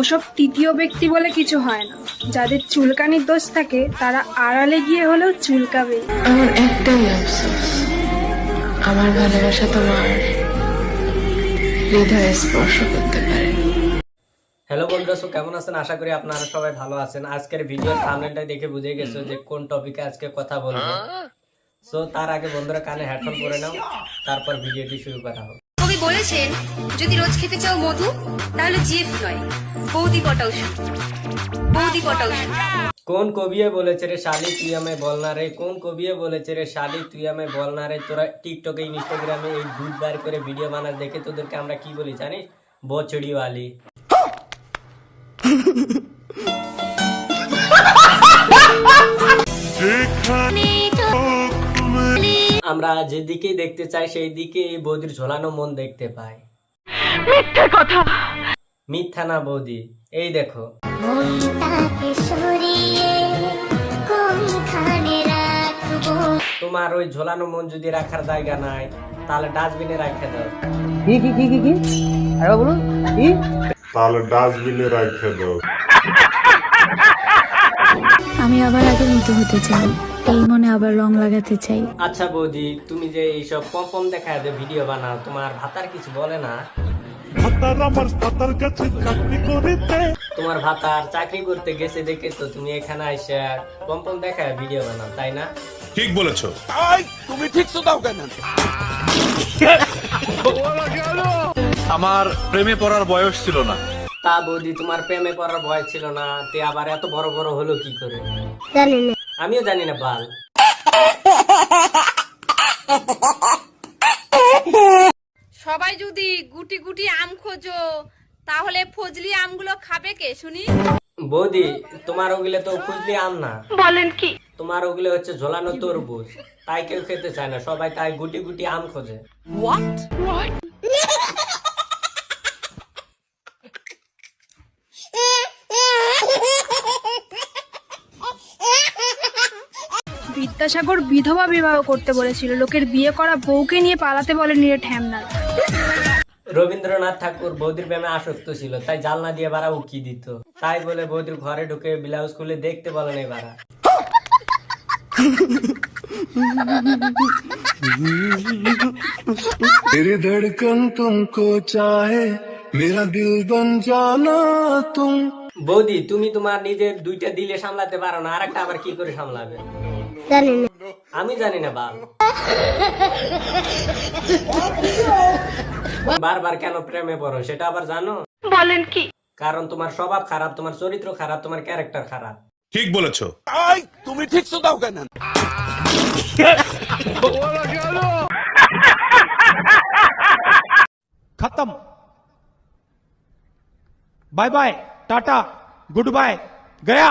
ওসব তৃতীয় ব্যক্তি বলে কিছু হয় না। যাদের চুলকানির দোষ থাকে তারা আড়ালে গিয়ে হলেও চুলকাবেই আমার একটাই আফসোস। আমার ভালোবাসা তোমার হৃদয়ে স্পর্শ করতে পারে। হ্যালো বন্ধুরা সো কেমন আছেন? আশা করি আপনারা সবাই ভালো আছেন। আজকের ভিডিওর থাম্বনেলটা দেখে বুঝে গেছো যে কোন টপিকে আজকে কথা বলব। সো তার আগে বন্ধুরা কানে হেডফোন পরে নাও তারপর ভিডিওটি শুরু করা হোক। বলেছেন যদি রোজ খেতে চাও মধু তাহলে জিএফ নয় বৌদি পটাও বৌদি পটাও কোন কবিয়ে বলেছে রে শালি তুই আমায় বল না রে? কোন কবিয়ে বলেছে রে শালি তুই আমায় বল না রে? তোরা টিকটকে ইনস্টাগ্রামে এই দুধ বার করে ভিডিও বানাস দেখে তোদেরকে আমরা কি বলি জানিস? বছড়িওয়ালি। আমরা যেদিকেই দেখতে চাই সেই দিকে এই বৌদির ঝোলানো মন দেখতে পাই। মিথ্যা কথা! মিথ্যা না বৌদি এই দেখো। মনটাকে সরিয়ে কোনখানে রাখব? তোমার ওই ঝোলানো মন যদি রাখার জায়গা নাই তাহলে ডাস্টবিনে রাখে দাও। কি কি কি কি আরে বলো কি? তাহলে ডাস্টবিনে রাখে দাও। আমি আবার আগের মতো হতে চাই। এই মনে আবার রং লাগাতে চাই। আচ্ছা বৌদি তুমি যে এইসব পম্পম দেখায় যে ভিডিও বানাও তোমার ভাতার কিছু বলে না? তোমার ভাতার চাকরি করতে গেছে দেখে তো তুমি এখানে আইসা পম্পম দেখায় ভিডিও বানাও তাই না? ঠিক বলেছ। আমার প্রেমে পড়ার বয়স ছিল না। তা বৌদি তোমার প্রেমে পড়ার ভয় ছিল না তে আবার এত বড় বড় হলো কি করে? জানি না। আমিও জানি না বাল। সবাই যদি গুটি গুটি আম খোঁজো তাহলে ফজলি আমগুলো খাবে কে শুনি? বৌদি তোমার ওগুলো তো খুঁজলি আম না। বলেন কি? তোমার ওগুলো হচ্ছে ঝোলানো তরমুজ তাই কেউ খেতে চায় না সবাই তাই গুটি গুটি আম খোঁজে। বিদ্যাসাগর বিধবা বিবাহ করতে বলেছিল লোকের বিয়ে করা বউকে নিয়ে পালাতে বলেনি রে ঠ্যামনা রবীন্দ্রনাথ ঠাকুর বৌদির প্রেমে আসক্ত ছিল তাই জালনা দিয়ে বাড়া উকি দিত তাই বলে বৌদির ঘরে ঢুকে ব্লাউজ খুলে দেখতে বলেন এই বাড়া मेरी धड़कन तुमको चाहे मेरा दिल बन जाना तुम বৌদি তুমি তোমার নিজের দুইটা দিলে সামলাতে পারো না আরেকটা আবার কি করে সামলাবে? আমি জানি না বাল। বারবার কেন প্রেমে পড়ো সেটা আবার জানো? বলেন কি? কারণ তোমার স্বভাব খারাপ তোমার চরিত্র খারাপ তোমার ক্যারেক্টার খারাপ। ঠিক বলেছ। তুমি ঠিক দাও কেন? খতম। Bye bye. Tata good bye गया।